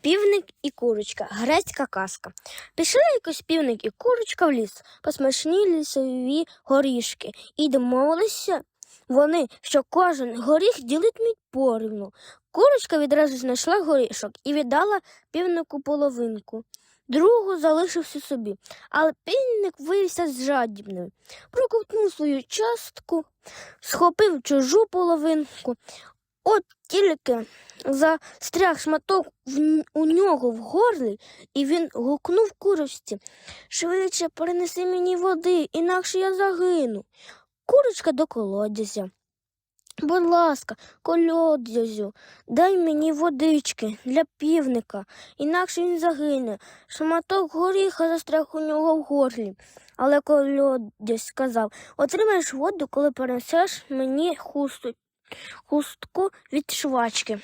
Півник і курочка, грецька казка. Пішли якось півник і курочка в ліс по смачні лісові горішки і домовилися вони, що кожен горіх ділитимуть порівну. Курочка відразу знайшла горішок і віддала півнику половинку. Другу залишився собі, але півник виявився жадібним. Проковтнув свою частку, схопив чужу половинку. От тільки застряг шматок в, у нього в горлі, і він гукнув курочці. Швидше принеси мені води, інакше я загину. Курочка до колодязя. Будь ласка, колодязю, дай мені водички для півника, інакше він загине. Шматок горіха застряг у нього в горлі. Але колодязь сказав отримаєш воду, коли принесеш мені хусту хустку від швачки.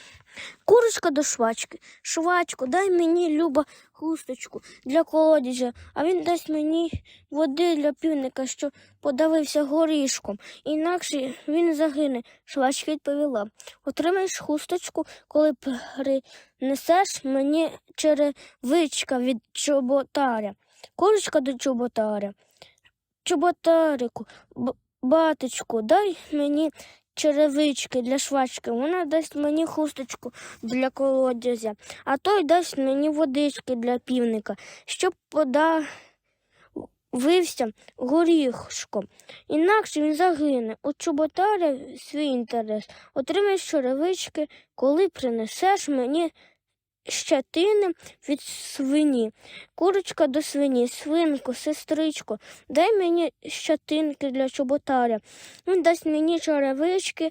Курочка до швачки. Швачку, дай мені люба хусточку для колодязя, а він дасть мені води для півника, що подавився горішком, інакше він загине. Швачка відповіла. Отримаєш хусточку, коли принесеш мені черевичка від чоботаря. Курочка до чоботаря. Чоботарику, батечку, дай мені черевички для швачки, вона дасть мені хусточку для колодязя, а той дасть мені водички для півника, щоб подавився горішком. Інакше він загине. У чоботаря свій інтерес. Отримаєш черевички, коли принесеш мені щетини від свині. Курочка до свині, свинку, сестричко, дай мені щетинки для чоботаря. Він дасть мені черевички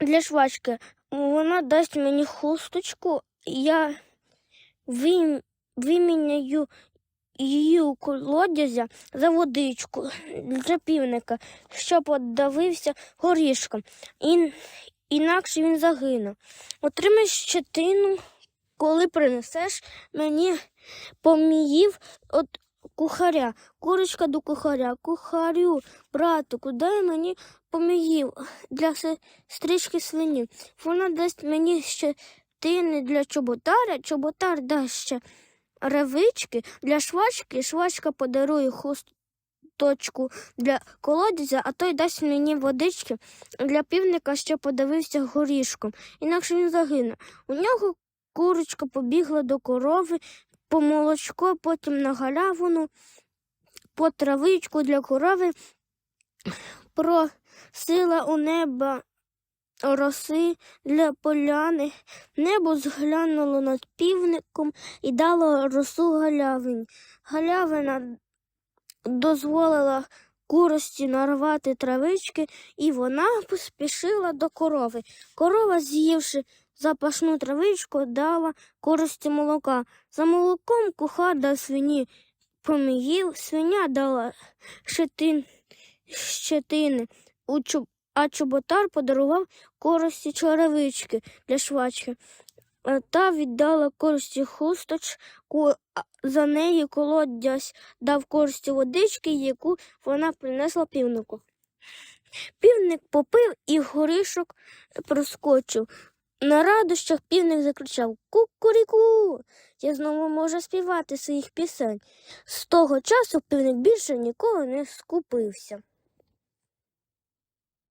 для швачки. Вона дасть мені хусточку, я вим... виміняю її у колодязя за водичку для півника, що подавився горішком. І... Інакше він загине. Отримай щетину, коли принесеш мені поміїв от кухаря, курочка до кухаря, кухарю, братику, дай мені поміїв для сестрички свині. Вона дасть мені щетини для чоботаря, чоботар дасть ще ревички для швачки, швачка подарує хусточку для колодязя, а той дасть мені водички для півника, що подавився горішком, інакше він загине. У нього курочка побігла до корови по молочко, потім на галявину, по травичку для корови, просила у неба роси для поляни. Небо зглянуло над півником і дало росу галявині. Галявина дозволила курості нарвати травички, і вона поспішила до корови. Корова, з'ївши запашну травичку, дала користі молока. За молоком кухар дав свині поміїв, свиня дала щетин, щетини, а чоботар подарував користі черевички для швачки. Та віддала користі хусточку, за неї колодязь дав користі водички, яку вона принесла півнику. Півник попив і горішок проскочив. На радощах півник закричав Кукуріку. Я знову можу співати своїх пісень. З того часу півник більше ніколи не скупився.